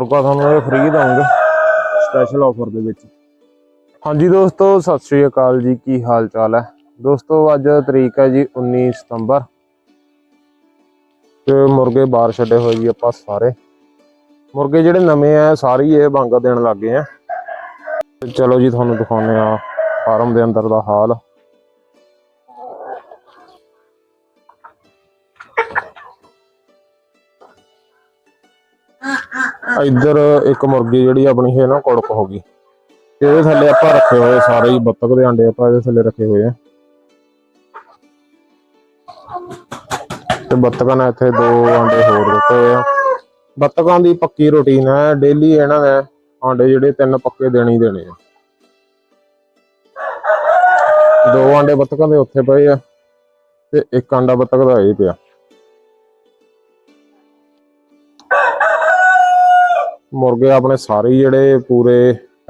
ਮੁਰਗਾ ਤੁਹਾਨੂੰ ਇਹ ਫ੍ਰੀ ਦਵਾਂਗੇ ਸਪੈਸ਼ਲ ਆਫਰ ਦੇ ਵਿੱਚ। ਹਾਂਜੀ ਦੋਸਤੋ, ਸਤਿ ਸ਼੍ਰੀ ਅਕਾਲ ਜੀ, ਕੀ ਹਾਲ ਚਾਲ ਹੈ? ਦੋਸਤੋ, ਅੱਜ ਤਰੀਕ ਹੈ ਜੀ 19 ਸਤੰਬਰ। ਤੇ ਮੁਰਗੇ ਬਾਹਰ ਛੱਡੇ ਹੋਏ ਜੀ ਆਪਾਂ ਸਾਰੇ। ਮੁਰਗੇ ਜਿਹੜੇ ਨਵੇਂ ਆ, ਸਾਰੇ ਹੀ ਇਹ ਵਾਂਗਾ ਦੇਣ ਲੱਗੇ ਆ। ਤੇ ਚਲੋ ਜੀ, ਤੁਹਾਨੂੰ ਦਿਖਾਉਂਦੇ ਆ ਫਾਰਮ ਦੇ ਅੰਦਰ ਦਾ ਹਾਲ। ਇੱਧਰ ਇੱਕ ਮੁਰਗੀ ਜਿਹੜੀ ਆਪਣੀ ਹੈ ਨਾ, ਕੁੜਕ ਹੋ ਗਈ। ਤੇ ਇਹਦੇ ਥੱਲੇ ਆਪਾਂ ਰੱਖੇ ਹੋਏ ਸਾਰੇ ਹੀ, ਬੱਤਕ ਦੇ ਆਂਡੇ ਆਪਾਂ ਇਹਦੇ ਥੱਲੇ ਰੱਖੇ ਹੋਏ ਆ। ਤੇ ਬੱਤਕਾਂ ਨੇ ਇੱਥੇ ਦੋ ਆਂਡੇ ਹੋਰ ਦਿੱਤੇ ਹੋਏ ਆ। ਬੱਤਕਾਂ ਦੀ ਪੱਕੀ ਰੁਟੀਨ ਹੈ, ਡੇਲੀ ਇਹਨਾਂ ਨੇ ਆਂਡੇ ਜਿਹੜੇ ਤਿੰਨ ਪੱਕੇ ਦੇਣੇ ਹੀ ਦੇਣੇ ਆ। ਦੋ ਆਂਡੇ ਬੱਤਕਾਂ ਦੇ ਉੱਥੇ ਪਏ ਆ ਤੇ ਇੱਕ ਆਂਡਾ ਬੱਤਕ ਦਾ ਇਹ ਪਿਆ। ਮੁਰਗੇ ਆਪਣੇ ਸਾਰੇ ਜਿਹੜੇ ਪੂਰੇ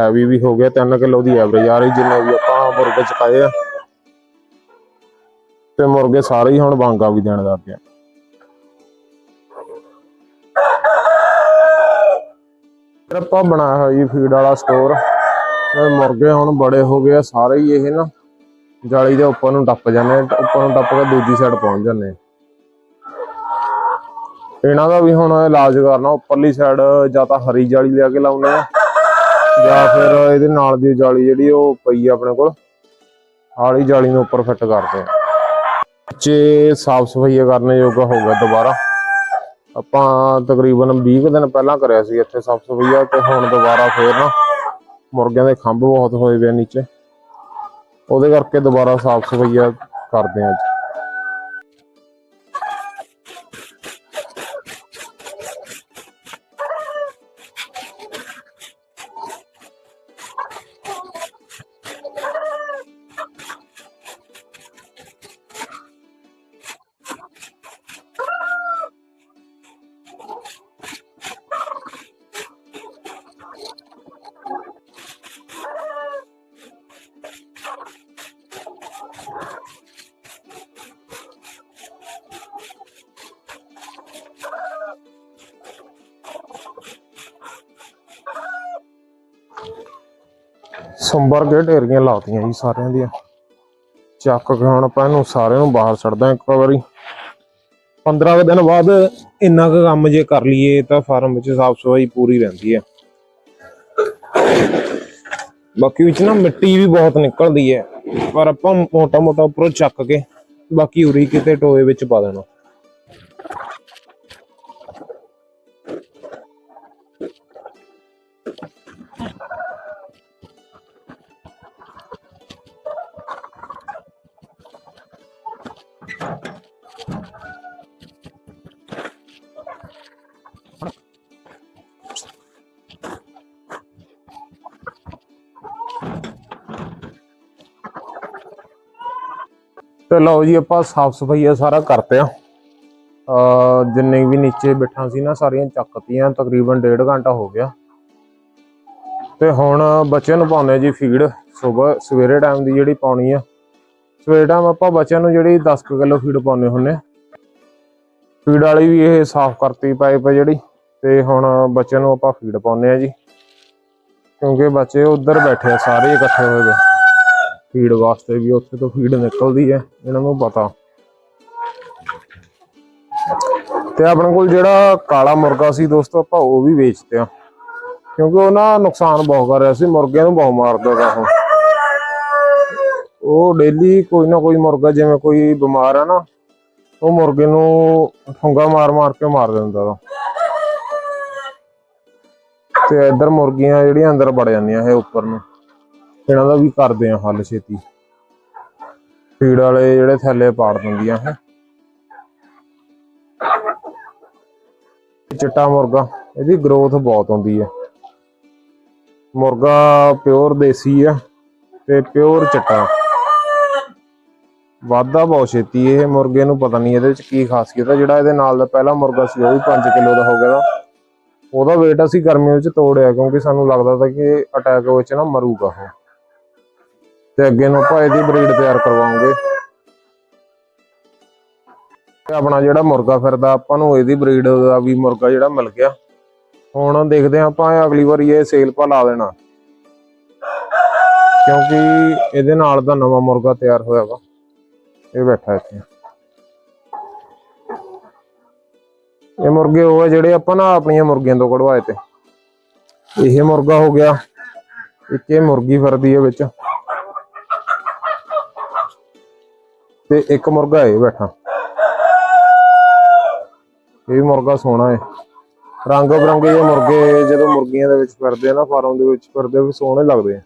ਹੈਵੀ ਵੀ ਹੋ ਗਏ 3 ਕਿਲੋ ਦੀ ਐਵਰੇਜ ਆ ਰਹੀ, ਜਿੰਨੇ ਵੀ ਆਪਾਂ ਮੁਰਗੇ ਚਕਾਏ ਆ। ਤੇ ਮੁਰਗੇ ਸਾਰੇ ਹੀ ਹੁਣ ਵਾਂਗਾ ਵੀ ਦੇਣ ਲੱਗ ਪਏ ਫਿਰ ਆਪਾਂ ਬਣਾਇਆ ਹੋਇਆ ਜੀ ਫੀਡ ਵਾਲਾ ਸਟੋਰ ਮੁਰਗੇ ਹੁਣ ਬੜੇ ਹੋ ਗਏ ਆ, ਸਾਰੇ ਹੀ ਇਹ ਨਾ, ਜਾਲੀ ਦੇ ਉੱਪਰ ਨੂੰ ਟੱਪ ਜਾਂਦੇ ਉੱਪਰ ਨੂੰ ਟੱਪ ਕੇ ਦੂਜੀ ਸਾਈਡ ਪਹੁੰਚ ਜਾਂਦੇ ਇਹਨਾਂ ਦਾ ਵੀ ਹੁਣ ਇਲਾਜ ਕਰਨਾ, ਉੱਪਰਲੀ ਸਾਈਡ ਜਾਂ ਤਾਂ ਹਰੀ ਜਾਲੀ ਲਿਆ ਕੇ ਲਾਉਨੇ ਆ। ਜਾਂ ਫਿਰ ਇਹਦੇ ਨਾਲ ਦੀ ਜਾਲੀ ਜਿਹੜੀ ਉਹ ਪਈ ਆ ਆਪਣੇ ਕੋਲ, ਆਲੀ ਜਾਲੀ ਨੂੰ ਉੱਪਰ ਫਿੱਟ ਕਰਦੇ ਆ। ਜੇ ਸਾਫ਼ ਸਫ਼ਾਈ ਕਰਨੇ ਯੋਗਾ ਹੋ ਗਿਆ ਦੁਬਾਰਾ। ਆਪਾਂ ਤਕਰੀਬਨ 20 ਕੁ ਦਿਨ ਪਹਿਲਾਂ ਕਰਿਆ ਸੀ ਇੱਥੇ ਸਾਫ਼ ਸਫ਼ਾਈ ਤੇ ਹੁਣ ਦੁਬਾਰਾ ਫੇਰ ਨਾ ਮੁਰਗਿਆਂ ਦੇ ਖੰਭ ਬਹੁਤ ਹੋਏ ਪਏ ਨੀਚੇ। ਉਹਦੇ ਕਰਕੇ ਦੁਬਾਰਾ ਸਾਫ਼ ਸਫ਼ਾਈ ਕਰਦੇ ਆ ਅੱਜ। ਸੰਬਰ ਕੇ ਢੇਰੀਆਂ ਲਾਤੀਆਂ ਜੀ ਸਾਰਿਆਂ ਦੀਆਂ। ਚੱਕ ਕੇ ਹੁਣ ਆਪਾਂ ਇਹਨੂੰ ਸਾਰਿਆਂ ਨੂੰ ਬਾਹਰ ਛੱਡਦਾ ਇੱਕ ਵਾਰੀ। 15 ਦਿਨ ਬਾਅਦ ਇੰਨਾ ਕੁ ਕੰਮ ਜੇ ਕਰ ਲਈਏ ਤਾਂ ਫਾਰਮ ਵਿੱਚ ਸਾਫ਼ ਸਫ਼ਾਈ ਪੂਰੀ ਰਹਿੰਦੀ ਹੈ। ਬਾਕੀ ਵਿੱਚ ਨਾ ਮਿੱਟੀ ਵੀ ਬਹੁਤ ਨਿਕਲਦੀ ਹੈ, ਪਰ ਆਪਾਂ ਮੋਟਾ ਮੋਟਾ ਉੱਪਰੋਂ ਚੱਕ ਕੇ ਬਾਕੀ ਉਰੀ ਕਿਤੇ ਟੋਏ ਵਿੱਚ ਪਾ ਦੇਣਾ। ਤੇ ਲਓ ਜੀ, ਆਪਾਂ ਸਾਫ਼ ਸਫ਼ਾਈ ਸਾਰਾ ਕਰਤੇ ਆ ਜਿੰਨੇ ਵੀ ਨੀਚੇ ਬਿਠਾਂ ਸੀ ਨਾ, ਸਾਰੀਆਂ ਚੱਕਤੀਆਂ ਤਕਰੀਬਨ ਡੇਢ ਘੰਟਾ ਹੋ ਗਿਆ। ਤੇ ਹੁਣ ਬੱਚਿਆਂ ਨੂੰ ਪਾਉਂਦੇ ਆ ਜੀ ਫੀਡ ਸਵੇਰ, ਸਵੇਰੇ ਟਾਈਮ ਦੀ ਜਿਹੜੀ ਪਾਉਣੀ ਆ। ਸਵੇਰੇ ਟਾਈਮ ਆਪਾਂ ਬੱਚਿਆਂ ਨੂੰ ਜਿਹੜੀ 10 ਕਿਲੋ ਫੀਡ ਪਾਉਂਦੇ ਹੁੰਨੇ ਫੀਡ ਵਾਲੀ ਵੀ ਇਹ ਸਾਫ਼ ਕਰਤੀ ਪਾਈਪ ਜਿਹੜੀ, ਤੇ ਹੁਣ ਬੱਚਿਆਂ ਨੂੰ ਆਪਾਂ ਫੀਡ ਪਾਉਂਦੇ ਆ ਜੀ। ਕਿਉਂਕਿ ਬੱਚੇ ਉਧਰ ਬੈਠੇ ਆ, ਸਾਰੇ ਇਕੱਠੇ ਹੋਏ ਗਏ ਫੀਡ ਵਾਸਤੇ ਵੀ ਉੱਥੇ ਤੋਂ ਫੀਡ ਨਿਕਲਦੀ ਹੈ, ਇਹਨਾਂ ਨੂੰ ਪਤਾ। ਤੇ ਆਪਣੇ ਕੋਲ ਜਿਹੜਾ ਕਾਲਾ ਮੁਰਗਾ ਸੀ ਦੋਸਤੋ, ਆਪਾਂ ਉਹ ਵੀ ਵੇਚਦੇ ਆ ਕਿਉਂਕਿ ਉਹ ਨਾ ਨੁਕਸਾਨ ਬਹੁਤ ਕਰ ਰਿਹਾ ਸੀ, ਮੁਰਗਿਆਂ ਨੂੰ ਬਹੁਤ ਮਾਰਦਾ ਗਾ ਉਹ। ਉਹ ਡੇਲੀ ਕੋਈ ਨਾ ਕੋਈ ਮੁਰਗਾ, ਜਿਵੇਂ ਕੋਈ ਬਿਮਾਰ ਆ ਨਾ, ਉਹ ਮੁਰਗੇ ਨੂੰ ਫੁੰਗਾ ਮਾਰ ਮਾਰ ਕੇ ਮਾਰ ਦਿੰਦਾ ਵਾ ਤੇ ਇੱਧਰ ਮੁਰਗੀਆਂ ਜਿਹੜੀਆਂ ਅੰਦਰ ਵੜ ਜਾਂਦੀਆਂ ਇਹ ਉੱਪਰ ਨੂੰ। ਇਹਨਾਂ ਦਾ ਵੀ ਕਰਦੇ ਆ ਹੱਲ ਛੇਤੀ। ਫੀਡ ਵਾਲੇ ਜਿਹੜੇ ਥੱਲੇ ਪਾੜ ਦਿੰਦੀਆਂ ਹੈ। ਚਿੱਟਾ ਮੁਰਗਾ, ਇਹਦੀ ਗਰੋਥ ਬਹੁਤ ਹੁੰਦੀ ਹੈ। ਮੁਰਗਾ ਪਿਓਰ ਦੇਸੀ ਆ ਤੇ ਪਿਓਰ ਚਿੱਟਾ ਵਾਧਾ ਬਹੁਤ ਛੇਤੀ ਇਹ ਮੁਰਗੇ ਨੂੰ ਪਤਾ ਨਹੀਂ ਇਹਦੇ ਵਿੱਚ ਕੀ ਖਾਸੀਅਤ ਹੈ। ਜਿਹੜਾ ਇਹਦੇ ਨਾਲ ਦਾ ਪਹਿਲਾ ਮੁਰਗਾ ਸੀ, ਉਹ ਵੀ 5 ਕਿਲੋ ਦਾ ਹੋ ਗਿਆ ਦਾ ਉਹਦਾ weight ਅਸੀਂ ਗਰਮੀਆਂ ਵਿੱਚ ਤੋੜਿਆ ਕਿਉਂਕਿ ਸਾਨੂੰ ਲੱਗਦਾ ਤਾਂ ਕਿ ਅਟੈਕ ਵਿੱਚ ਨਾ ਮਰੂਗਾ ਉਹ। ਤੇ ਅੱਗੇ ਨੂੰ ਆਪਾਂ ਇਹਦੀ ਬਰੀਡ ਤਿਆਰ ਕਰਵਾਉਂਗੇ। ਆਪਣਾ ਜਿਹੜਾ ਮੁਰਗਾ ਫਿਰਦਾ, ਆਪਾਂ ਨੂੰ ਇਹਦੀ ਬਰੀਡ ਦਾ ਵੀ ਮੁਰਗਾ ਜਿਹੜਾ ਮਿਲ ਗਿਆ। ਹੁਣ ਦੇਖਦੇ ਹਾਂ ਆਪਾਂ ਅਗਲੀ ਵਾਰੀ ਇਹ ਸੇਲ ਪਾ ਲਾ ਦੇਣਾ। ਕਿਉਂਕਿ ਇਹਦੇ ਨਾਲ ਦਾ ਨਵਾਂ ਮੁਰਗਾ ਤਿਆਰ ਹੋਇਆ ਵਾ। ਇਹ ਬੈਠਾ ਇੱਥੇ। ਇਹ ਮੁਰਗੇ ਉਹ ਆ ਜਿਹੜੇ ਆਪਾਂ ਨਾ ਆਪਣੀਆਂ ਮੁਰਗੀਆਂ ਤੋਂ ਕਢਵਾਏ ਤੇ। ਇਹ ਮੁਰਗਾ ਹੋ ਗਿਆ। ਇੱਕ ਇਹ ਮੁਰਗੀ ਫਿਰਦੀ ਹੈ ਵਿੱਚ। ਤੇ ਇੱਕ ਮੁਰਗਾ ਇਹ ਬੈਠਾ। ਇਹ ਵੀ ਮੁਰਗਾ ਸੋਹਣਾ ਹੈ ਰੰਗ ਬਰੰਗੇ ਜਿਹੇ ਮੁਰਗੇ ਜਦੋਂ ਮੁਰਗੀਆਂ ਦੇ ਵਿੱਚ ਫਿਰਦੇ ਆ ਨਾ, ਫਾਰਮ ਦੇ ਵਿੱਚ ਫਿਰਦੇ ਵੀ ਸੋਹਣੇ ਲੱਗਦੇ ਆ।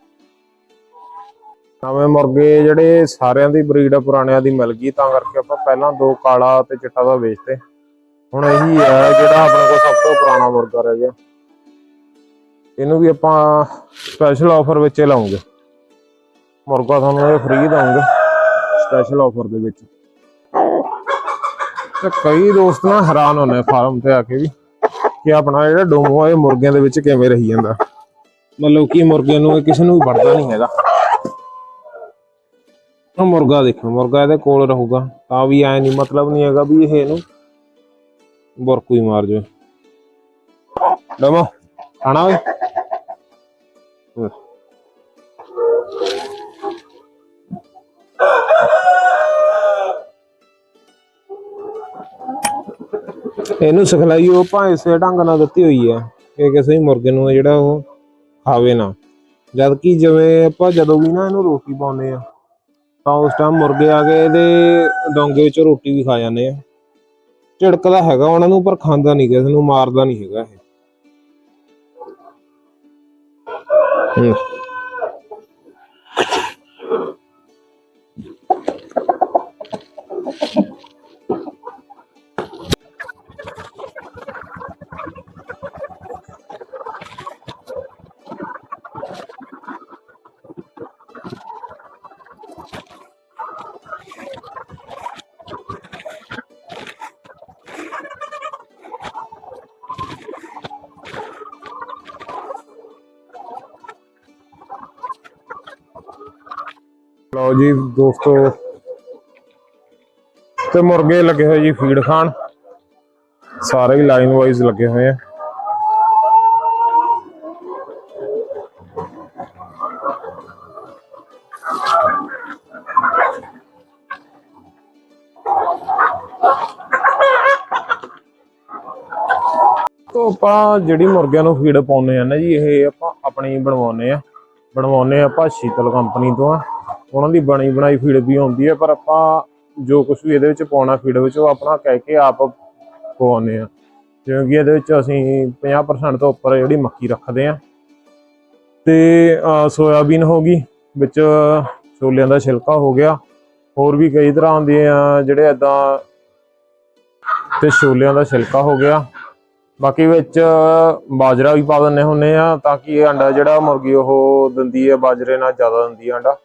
ਨਵੇਂ ਮੁਰਗੇ ਜਿਹੜੇ ਸਾਰਿਆਂ ਦੀ ਬਰੀਡ ਆ, ਪੁਰਾਣਿਆਂ ਦੀ ਮਿਲ ਗਈ, ਤਾਂ ਕਰਕੇ ਆਪਾਂ ਪਹਿਲਾਂ ਦੋ ਕਾਲਾ ਤੇ ਚਿੱਟਾ ਦਾ ਵੇਚਤੇ। ਹੁਣ ਇਹੀ ਹੈ ਜਿਹੜਾ ਆਪਣੇ ਕੋਲ ਸਭ ਤੋਂ ਪੁਰਾਣਾ ਮੁਰਗਾ ਰਹਿ ਗਿਆ। ਇਹਨੂੰ ਵੀ ਆਪਾਂ ਸਪੈਸ਼ਲ ਆਫਰ ਵਿੱਚ ਹੀ ਲਾਉਂਗੇ। ਮੁਰਗਾ ਤੁਹਾਨੂੰ ਇਹ ਫ੍ਰੀ ਦਵਾਂਗੇ ਸਪੈਸ਼ਲ ਆਫਰ ਦੇ ਵਿੱਚ। ਤੇ ਕਈ ਦੋਸਤ ਨਾ ਹੈਰਾਨ ਹੁੰਦੇ ਫਾਰਮ ਤੇ ਆ ਕੇ ਵੀ, ਕਿ ਆਪਣਾ ਜਿਹੜਾ ਡੋਮੋ ਇਹ ਮੁਰਗਿਆਂ ਦੇ ਵਿੱਚ ਕਿਵੇਂ ਰਹੀ ਜਾਂਦਾ। ਮਤਲਬ ਕਿ ਮੁਰਗਿਆਂ ਨੂੰ ਕਿਸੇ ਨੂੰ ਵੜਦਾ ਨਹੀਂ ਹੈਗਾ। ਉਹ ਮੁਰਗਾ ਦੇਖੋ, ਮੁਰਗਾ ਇਹਦੇ ਕੋਲ ਰਹੂਗਾ, ਤਾਂ ਵੀ ਐ ਨਹੀਂ, ਮਤਲਬ ਨਹੀਂ ਹੈਗਾ ਵੀ ਇਹ ਇਹਨੂੰ ਬੁਰਕੂ ਹੀ ਮਾਰ ਜਾਵੇ। ਡੋਮੋ, ਖਾਣਾ ਓਏ ਇਹਨੂੰ ਸਿਖਲਾਈ, ਉਹ ਭਾਵੇਂ ਇਸੇ ਢੰਗ ਨਾਲ ਦਿੱਤੀ ਹੋਈ ਹੈ ਕਿ ਕਿਸੇ ਮੁਰਗੇ ਨੂੰ ਜਿਹੜਾ ਉਹ ਖਾਵੇ ਨਾ। ਜਦ ਕਿ ਜਿਵੇਂ ਆਪਾਂ ਜਦੋਂ ਵੀ ਨਾ ਇਹਨੂੰ ਰੋਟੀ ਪਾਉਂਦੇ ਆ ਤਾਂ ਉਸ ਟਾਈਮ ਮੁਰਗੇ ਆ ਕੇ ਇਹਦੇ ਡੋਂਗੇ ਵਿੱਚੋਂ ਰੋਟੀ ਵੀ ਖਾ ਜਾਂਦੇ ਆ। ਝਿੜਕਦਾ ਹੈਗਾ ਉਹਨਾਂ ਨੂੰ, ਪਰ ਖਾਂਦਾ ਨਹੀਂ ਕਿਸੇ ਨੂੰ, ਮਾਰਦਾ ਨਹੀਂ ਹੈਗਾ ਇਹ। ਲਓ ਜੀ ਦੋਸਤੋ। ਤੇ ਮੁਰਗੇ ਲੱਗੇ ਹੋਏ ਜੀ ਫੀਡ ਖਾਣ। ਸਾਰੇ ਹੀ ਲਾਈਨ ਵਾਈਜ਼ ਲੱਗੇ ਹੋਏ ਆ। ਤੋਂ ਆਪਾਂ ਜਿਹੜੀ ਮੁਰਗਿਆਂ ਨੂੰ ਫੀਡ ਪਾਉਂਦੇ ਆ ਨਾ ਜੀ, ਇਹ ਆਪਾਂ ਆਪਣੀ ਬਣਵਾਉਂਦੇ ਆ। ਬਣਵਾਉਂਦੇ ਆ ਆਪਾਂ ਸ਼ੀਤਲ ਕੰਪਨੀ ਤੋਂ ਆ। ਉਹਨਾਂ ਦੀ ਬਣੀ ਬਣਾਈ ਫੀਡ ਵੀ ਹੁੰਦੀ ਹੈ, ਪਰ ਆਪਾਂ ਜੋ ਕੁਝ ਵੀ ਇਹਦੇ ਵਿੱਚ ਪਾਉਣਾ ਫੀਡ ਵਿੱਚ, ਉਹ ਆਪਣਾ ਕਹਿ ਕੇ ਆਪ ਪਵਾਉਂਦੇ ਆ ਕਿਉਂਕਿ ਇਹਦੇ ਵਿੱਚ ਅਸੀਂ 50% ਤੋਂ ਉੱਪਰ ਜਿਹੜੀ ਮੱਕੀ ਰੱਖਦੇ ਆ ਤੇ ਸੋਇਆਬੀਨ ਹੋ ਗਈ, ਵਿੱਚ ਛੋਲਿਆਂ ਦਾ ਛਿਲਕਾ ਹੋ ਗਿਆ। ਹੋਰ ਵੀ ਕਈ ਤਰ੍ਹਾਂ ਦੇ ਆ ਜਿਹੜੇ ਇਦਾਂ ਤੇ ਛੋਲਿਆਂ ਦਾ ਛਿਲਕਾ ਹੋ ਗਿਆ। ਬਾਕੀ ਵਿੱਚ ਬਾਜਰਾ ਵੀ ਪਾ ਦਿੰਨੇ ਹੁੰਨੇ ਆ ਤਾਂ ਕਿ ਇਹ ਅੰਡਾ ਜਿਹੜਾ ਮੁਰਗੀ ਉਹ ਦਿੰਦੀ ਹੈ, ਬਾਜਰੇ ਨਾਲ ਜ਼ਿਆਦਾ ਦਿੰਦੀ ਹੈ ਅੰਡਾ।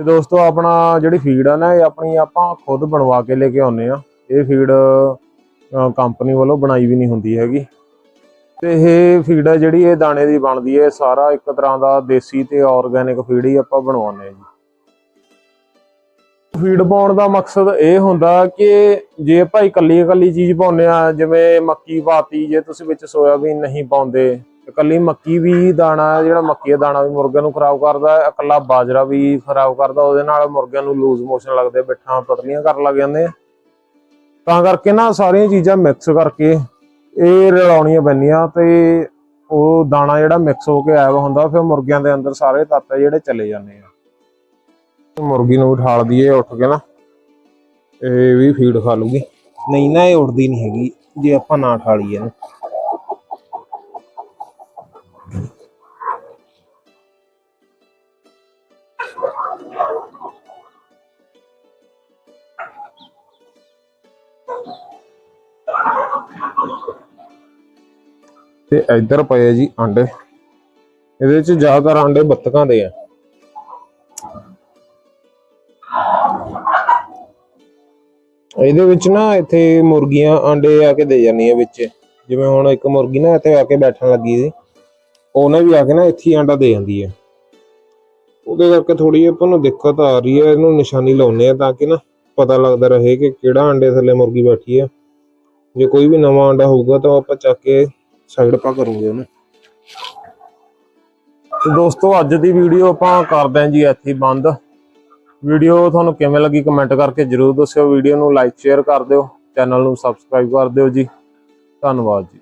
ਤੇ ਦੋਸਤੋ, ਆਪਣਾ ਜਿਹੜੀ ਫੀਡ ਆ ਨਾ, ਇਹ ਆਪਣੀ ਆਪਾਂ ਖੁਦ ਬਣਵਾ ਕੇ ਲੈ ਕੇ ਆਉਨੇ ਆ। ਇਹ ਫੀਡ ਕੰਪਨੀ ਵੱਲੋਂ ਬਣਾਈ ਵੀ ਨਹੀਂ ਹੁੰਦੀ ਹੈਗੀ। ਤੇ ਇਹ ਫੀਡ ਆ ਜਿਹੜੀ, ਇਹ ਦਾਣੇ ਦੀ ਬਣਦੀ ਹੈ ਸਾਰਾ ਇੱਕ ਤਰ੍ਹਾਂ ਦਾ ਦੇਸੀ ਤੇ ਆਰਗੈਨਿਕ ਫੀਡ ਹੀ ਆਪਾਂ ਬਣਵਾਉਂਦੇ ਆ ਜੀ। ਫੀਡ ਪਾਉਣ ਦਾ ਮਕਸਦ ਇਹ ਹੁੰਦਾ ਕਿ ਜੇ ਆਪਾਂ ਇਕੱਲੀ ਇਕੱਲੀ ਚੀਜ਼ ਪਾਉਂਦੇ ਆ, ਜਿਵੇਂ ਮੱਕੀ ਪਾਤੀ, ਜੇ ਤੁਸੀਂ ਵਿੱਚ ਸੋਇਆਬੀਨ ਨਹੀਂ ਪਾਉਂਦੇ ਇਕੱਲੀ ਮੱਕੀ ਵੀ ਦਾਣਾ, ਜਿਹੜਾ ਮੱਕੀ ਦਾ ਦਾਣਾ ਵੀ ਮੁਰਗਿਆਂ ਨੂੰ ਖਰਾਬ ਕਰਦਾ ਹੈ ਇਕੱਲਾ ਬਾਜਰਾ ਵੀ ਖਰਾਬ ਕਰਦਾ, ਉਹਦੇ ਨਾਲ ਮੁਰਗਿਆਂ ਨੂੰ ਲੂਜ਼ ਮੋਸ਼ਨ ਲੱਗਦੇ, ਬਿੱਠਾਂ ਪਤਲੀਆਂ ਕਰਨ ਲੱਗ ਜਾਂਦੇ ਆ। ਤਾਂ ਕਰਕੇ ਨਾ ਸਾਰੀਆਂ ਚੀਜ਼ਾਂ ਮਿਕਸ ਕਰਕੇ ਇਹ ਰਲਾਉਣੀਆਂ ਪੈਂਦੀਆਂ ਤੇ ਉਹ ਦਾਣਾ ਜਿਹੜਾ ਮਿਕਸ ਹੋ ਕੇ ਆਇਆ ਹੁੰਦਾ, ਫਿਰ ਮੁਰਗਿਆਂ ਦੇ ਅੰਦਰ ਸਾਰੇ ਤੱਤ ਜਿਹੜੇ ਚਲੇ ਜਾਂਦੇ ਆ। ਮੁਰਗੀ ਨੂੰ ਉਠਾਲ ਦਈਏ ਉੱਠ ਕੇ ਨਾ, ਇਹ ਵੀ ਫੀਡ ਖਾ ਲੂਗੀ। ਨਹੀਂ ਨਾ, ਇਹ ਉੱਠਦੀ ਨਹੀਂ ਹੈਗੀ, ਜੇ ਆਪਾਂ ਨਾ ਠਾਲੀਏ ਇਹਨੂੰ। ਤੇ ਇੱਧਰ ਪਏ ਆ ਜੀ ਆਂਡੇ ਇਹਦੇ ਵਿੱਚ ਜ਼ਿਆਦਾਤਰ ਆਂਡੇ ਬੱਤਕਾਂ ਦੇ ਆ। ਇਹਦੇ ਵਿੱਚ ਨਾ ਇੱਥੇ ਮੁਰਗੀਆਂ ਆਂਡੇ ਆ ਕੇ ਦੇ ਜਾਂਦੀਆਂ ਵਿੱਚ। ਜਿਵੇਂ ਹੁਣ ਇੱਕ ਮੁਰਗੀ ਨਾ ਇੱਥੇ ਆ ਕੇ ਬੈਠਣ ਲੱਗੀ ਸੀ, ਉਹਨੇ ਵੀ ਆ ਕੇ ਨਾ ਇੱਥੇ ਆਂਡਾ ਦੇ ਜਾਂਦੀ ਹੈ ਉਹਦੇ ਕਰਕੇ ਥੋੜੀ ਆਪਾਂ ਨੂੰ ਦਿੱਕਤ ਆ ਰਹੀ ਹੈ ਇਹਨੂੰ ਨਿਸ਼ਾਨੀ ਲਾਉਨੇ ਆ ਤਾਂ ਕਿ ਨਾ ਪਤਾ ਲੱਗਦਾ ਰਹੇ ਕਿ ਕਿਹੜਾ ਆਂਡੇ ਥੱਲੇ ਮੁਰਗੀ ਬੈਠੀ ਹੈ ਜੇ ਕੋਈ ਵੀ ਨਵਾਂ ਆਂਡਾ ਹੋਊਗਾ ਤਾਂ ਆਪਾਂ ਚੱਕ ਕੇ ਸਾਈਡ ਆਪਾਂ ਕਰੂੰਗੇ ਉਹਨੂੰ। ਤੇ ਦੋਸਤੋ, ਅੱਜ ਦੀ ਵੀਡੀਓ ਆਪਾਂ ਕਰਦੇ ਹਾਂ ਜੀ ਇੱਥੇ ਬੰਦ। ਵੀਡੀਓ ਤੁਹਾਨੂੰ ਕਿਵੇਂ ਲੱਗੀ ਕਮੈਂਟ ਕਰਕੇ ਜਰੂਰ ਦੱਸਿਓ। ਵੀਡੀਓ ਨੂੰ ਲਾਈਕ ਸ਼ੇਅਰ ਕਰ ਦਿਓ। ਚੈਨਲ ਨੂੰ ਸਬਸਕ੍ਰਾਈਬ ਕਰ ਦਿਓ ਜੀ। ਧੰਨਵਾਦ ਜੀ।